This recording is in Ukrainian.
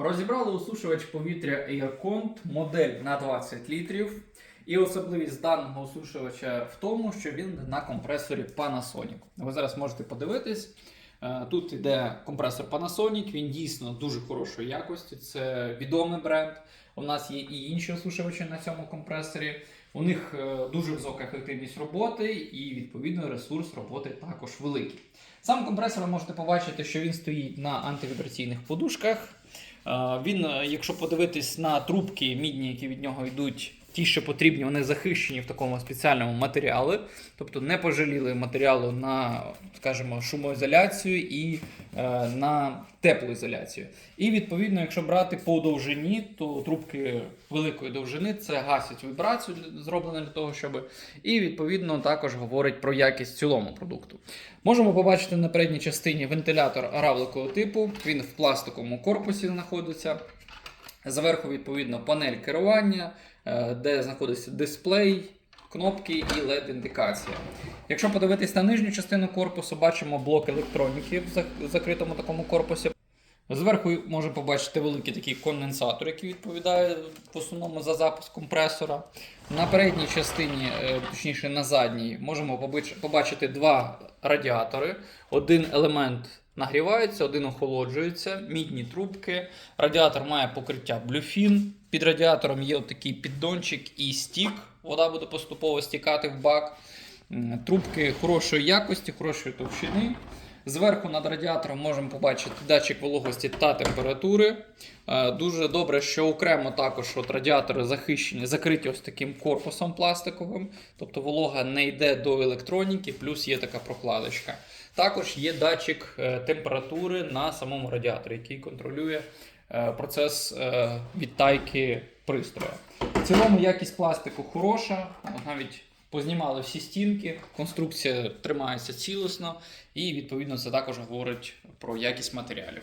Розібрали осушувач повітря AirCont модель на 20 літрів. І особливість даного осушувача в тому, що він на компресорі Panasonic. Ви зараз можете подивитись. Е, Тут іде компресор Panasonic, він дійсно дуже хорошої якості. Це відомий бренд. У нас є і інші осушувачі на цьому компресорі. У них е, дуже висока ефективність роботи і відповідно ресурс роботи також великий. Сам компресор ви можете побачити, що він стоїть на антивібраційних подушках. Е, Він, е, якщо подивитись на трубки мідні, які від нього йдуть, ті, що потрібні, вони захищені в такому спеціальному матеріалі, тобто не пожаліли матеріалу на, скажімо, шумоізоляцію і е, на теплоізоляцію. І відповідно, якщо брати по довжині, то трубки великої довжини це гасять вібрацію, зроблено для того, щоб. І відповідно також говорить про якість цілому продукту. Можемо побачити на передній частині вентилятор равликового типу. Він в пластиковому корпусі знаходиться. Зверху, відповідно, панель керування, е, де знаходиться дисплей, кнопки і LED-індикація. Якщо подивитись на нижню частину корпусу, бачимо блок електроніки в закритому такому корпусі. Зверху можемо побачити великий такий конденсатор, який відповідає в основному за запуск компресора. На передній частині, е, точніше на задній, можемо побачити два радіатори. Один елемент нагрівається, один охолоджується, мідні трубки. Радіатор має покриття блюфін. Під радіатором є такий піддончик і стік. Вода буде поступово стікати в бак. Трубки хорошої якості, хорошої товщини. Зверху над радіатором можемо побачити датчик вологості та температури. Е, Дуже добре, що окремо також от радіатори захищені, закриті ось таким корпусом пластиковим, тобто волога не йде до електроніки, плюс є така прокладочка. Також є датчик е, температури на самому радіаторі, який контролює е, процес відтайки пристрою. В цілому якість пластику хороша, навіть познімали всі стінки, конструкція тримається цілісно, і відповідно це також говорить про якість матеріалів.